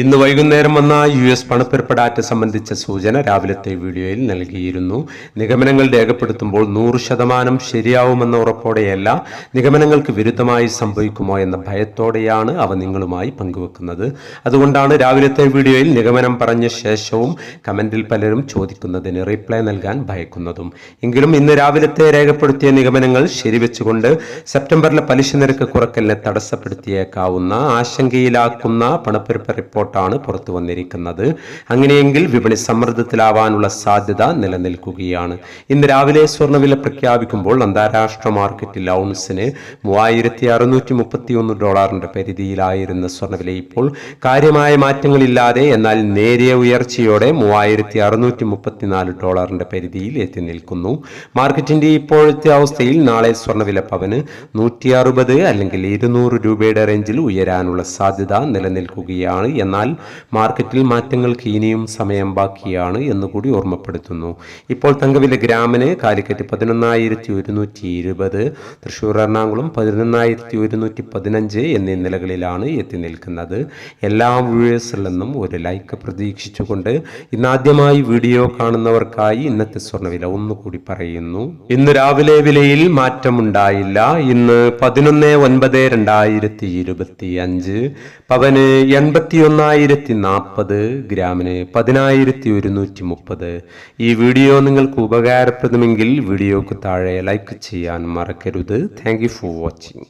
ഇന്ന് വൈകുന്നേരം വന്ന യു എസ് പണപ്പെരുപ്പടാറ്റ സംബന്ധിച്ച സൂചന രാവിലത്തെ വീഡിയോയിൽ നൽകിയിരുന്നു. നിഗമനങ്ങൾ രേഖപ്പെടുത്തുമ്പോൾ നൂറ് ശതമാനം ശരിയാവുമെന്ന ഉറപ്പോടെയല്ല നിഗമനങ്ങൾക്ക് വിരുദ്ധമായി സംഭവിക്കുമോ എന്ന ഭയത്തോടെയാണ് അവ നിങ്ങളുമായി പങ്കുവെക്കുന്നത്. അതുകൊണ്ടാണ് രാവിലത്തെ വീഡിയോയിൽ നിഗമനം പറഞ്ഞ ശേഷവും കമന്റിൽ പലരും ചോദിക്കുന്നതിന് റിപ്ലൈ നൽകാൻ ഭയക്കുന്നതും. എങ്കിലും ഇന്ന് രാവിലത്തെ രേഖപ്പെടുത്തിയ നിഗമനങ്ങൾ ശരിവെച്ചുകൊണ്ട് സെപ്റ്റംബറിലെ പലിശ നിരക്ക് കുറക്കലിനെ തടസ്സപ്പെടുത്തിയേക്കാവുന്ന ആശങ്കയിലാക്കുന്ന പണപ്പെരുപ്പ റിപ്പോർട്ടാണ് പുറത്തു വന്നിരിക്കുന്നത്. അങ്ങനെയെങ്കിൽ വിപണി സമ്മർദ്ദത്തിലാവാനുള്ള സാധ്യത നിലനിൽക്കുകയാണ്. ഇന്ന് രാവിലെ സ്വർണവില പ്രഖ്യാപിക്കുമ്പോൾ അന്താരാഷ്ട്ര മാർക്കറ്റിൽ ഔൺസിന് മൂവായിരത്തി അറുന്നൂറ്റി മുപ്പത്തി ഒന്ന് ഡോളറിന്റെ പരിധിയിലായിരുന്ന സ്വർണവില ഇപ്പോൾ കാര്യമായ മാറ്റങ്ങളില്ലാതെ എന്നാൽ നേരിയ ഉയർച്ചയോടെ മൂവായിരത്തി അറുന്നൂറ്റി മുപ്പത്തിനാല് ഡോളറിന്റെ പരിധിയിൽ എത്തി നിൽക്കുന്നു. മാർക്കറ്റിന്റെ ഇപ്പോഴത്തെ അവസ്ഥയിൽ നാളെ സ്വർണവില പവന് നൂറ്റി അറുപത് അല്ലെങ്കിൽ ഇരുന്നൂറ് രൂപയുടെ റേഞ്ചിൽ ഉയരാനുള്ള സാധ്യത നിലനിൽക്കുകയാണ് എന്നാൽ മാർക്കറ്റിൽ മാറ്റങ്ങൾക്ക് ഇനിയും സമയം ബാക്കിയാണ് എന്നുകൂടി ഓർമ്മപ്പെടുത്തുന്നു. ഇപ്പോൾ തങ്കവില ഗ്രാമിന് കാലിക്കറ്റ് പതിനൊന്നായിരത്തി ഒരുന്നൂറ്റി ഇരുപത് തൃശ്ശൂർ എറണാകുളം പതിനൊന്നായിരത്തി ഒരുന്നൂറ്റി പതിനഞ്ച് എന്നീ നിലകളിലാണ് എത്തി നിൽക്കുന്നത്. എല്ലാ വ്യൂവേഴ്സിൽ നിന്നും ഒരു ലൈക്ക് പ്രതീക്ഷിച്ചുകൊണ്ട് ഇന്നാദ്യമായി വീഡിയോ കാണുന്നവർക്കായി ഇന്നത്തെ സ്വർണവില ഒന്നുകൂടി പറയുന്നു. ഇന്ന് രാവിലെ വിലയിൽ മാറ്റമുണ്ടായില്ല. ഇന്ന് പതിനൊന്ന് ഒൻപത് രണ്ടായിരത്തി ഇരുപത്തി അഞ്ച് പവന് എൺപത്തി ഒന്നായിരത്തി നാൽപ്പത് ഗ്രാമിന് പതിനായിരത്തി ഒരുന്നൂറ്റി മുപ്പത് ഈ വീഡിയോ നിങ്ങൾക്ക് ഉപകാരപ്രദമെങ്കിൽ വീഡിയോക്ക് താഴെ ലൈക്ക് ചെയ്യാൻ മറക്കരുത്. Thank you for watching